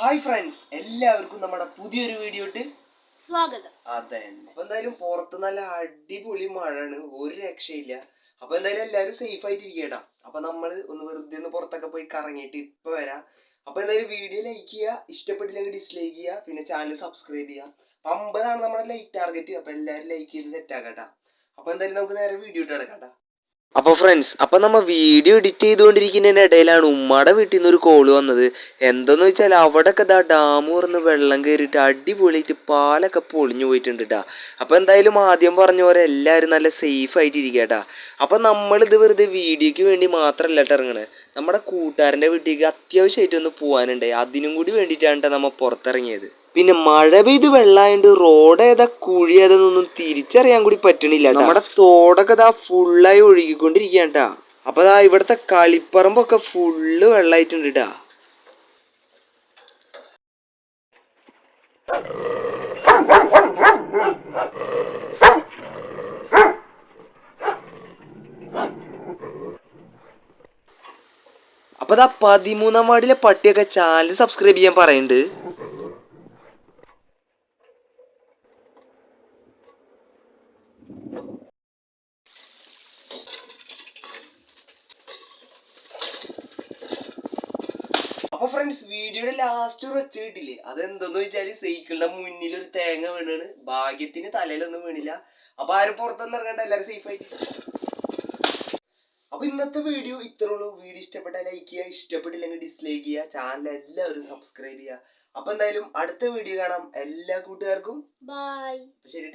Hi friends എല്ലാവർക്കും നമ്മുടെ പുതിയൊരു വീഡിയോ ഇട്ട് സ്വാഗതം. അതെ അപ്പൊ എന്തായാലും പുറത്ത് നല്ല അടിപൊളി മഴയാണ് ഒരു രക്ഷയില്ല. അപ്പൊ എന്തായാലും എല്ലാരും സേഫ് ആയിട്ട് ഇരിക്കട്ടാ അപ്പൊ നമ്മൾ ഒന്ന് വെറുതെ ഒന്ന് പുറത്തൊക്കെ പോയി കറങ്ങിയിട്ട് ഇപ്പൊ വരാം. അപ്പൊ എന്തായാലും വീഡിയോ ലൈക്ക് ചെയ്യുക ഇഷ്ടപ്പെട്ടില്ലെങ്കിൽ ഡിസ്ലൈക്ക് ചെയ്യുക പിന്നെ ചാനൽ സബ്സ്ക്രൈബ് ചെയ്യുക. അപ്പൊ അമ്പതാണ് നമ്മുടെ ലൈക്ക് ടാർഗറ്റ് അപ്പൊ എല്ലാവരും ലൈക്ക് ചെയ്ത് സെറ്റ് ആക്കട്ടാ. അപ്പൊ എന്തായാലും നമുക്ക് നേരെ വീഡിയോ ഇട്ട് കിടക്കട്ടാ അപ്പൊ ഫ്രണ്ട്സ് അപ്പൊ നമ്മ വീഡിയോ എഡിറ്റ് ചെയ്തുകൊണ്ടിരിക്കുന്നതിന് ഇടയിലാണ് ഉമ്മയുടെ വീട്ടിൽ നിന്ന് ഒരു കോൾ വന്നത്. എന്തെന്ന് വെച്ചാൽ അവിടെയൊക്കെ ഇതാ ഡാം തുറന്ന് വെള്ളം കയറിയിട്ട് അടിപൊളിയായിട്ട് പാലൊക്കെ പൊളിഞ്ഞു പോയിട്ടുണ്ട് ട്ടാ. അപ്പൊ എന്തായാലും ആദ്യം പറഞ്ഞ പോലെ എല്ലാവരും നല്ല സേഫ് ആയിട്ട് ഇരിക്കട്ടാ അപ്പൊ നമ്മളിത് വെറുതെ വീഡിയോക്ക് വേണ്ടി മാത്രമല്ല ട്ടോ ഇറങ്ങണത് നമ്മുടെ കൂട്ടുകാരന്റെ വീട്ടിലേക്ക് അത്യാവശ്യമായിട്ട് ഒന്ന് പോകാനുണ്ട് അതിനും കൂടി വേണ്ടിയിട്ടാണ് കേട്ടോ നമ്മൾ പുറത്തിറങ്ങിയത്. പിന്നെ മഴ പെയ്ത് വെള്ളമായോണ്ട് റോഡ് ഏതാ കുഴി ഏതാന്നൊന്നും തിരിച്ചറിയാൻ കൂടി പറ്റണില്ല. നമ്മുടെ തോടൊക്കെ ദാ ഫുള്ളായി ഒഴുകിക്കൊണ്ടിരിക്കുകയാണ് കേട്ടാ അപ്പൊ ദാ ഇവിടുത്തെ കളിപ്പറമ്പൊക്കെ ഫുള്ള് വെള്ളമായിട്ടുണ്ട് ട്ടാ. അപ്പൊ ദാ പതിമൂന്നാം വാർഡിലെ പട്ടിയൊക്കെ ചാനൽ സബ്സ്ക്രൈബ് ചെയ്യാൻ പറയുന്നുണ്ട് ഫ്രണ്ട്സ് വീഡിയോയുടെ ലാസ്റ്റ് ഒരു ഒച്ച കിട്ടില്ലേ? അതെന്തെന്ന് വെച്ചാൽ സൈക്കിളിന്റെ മുന്നിൽ ഒരു തേങ്ങ വീണാണ്. ഭാഗ്യത്തിന് തലയിലൊന്നും വീണില്ല. അപ്പൊ ആരും പുറത്തൊന്നും ഇറങ്ങണ്ട എല്ലാരും സേഫ് ആയിട്ട് അപ്പൊ ഇന്നത്തെ വീഡിയോ ഇത്രേ ഉള്ളൂ. വീഡിയോ ഇഷ്ടപ്പെട്ട ലൈക്ക് ചെയ്യുക ഇഷ്ടപ്പെട്ടില്ലെങ്കിൽ ഡിസ്ലൈക്ക് ചെയ്യുക ചാനൽ എല്ലാവരും സബ്സ്ക്രൈബ് ചെയ്യുക. അപ്പൊ എന്തായാലും അടുത്ത വീഡിയോ കാണാം. എല്ലാ കൂട്ടുകാർക്കും ബൈ ശരി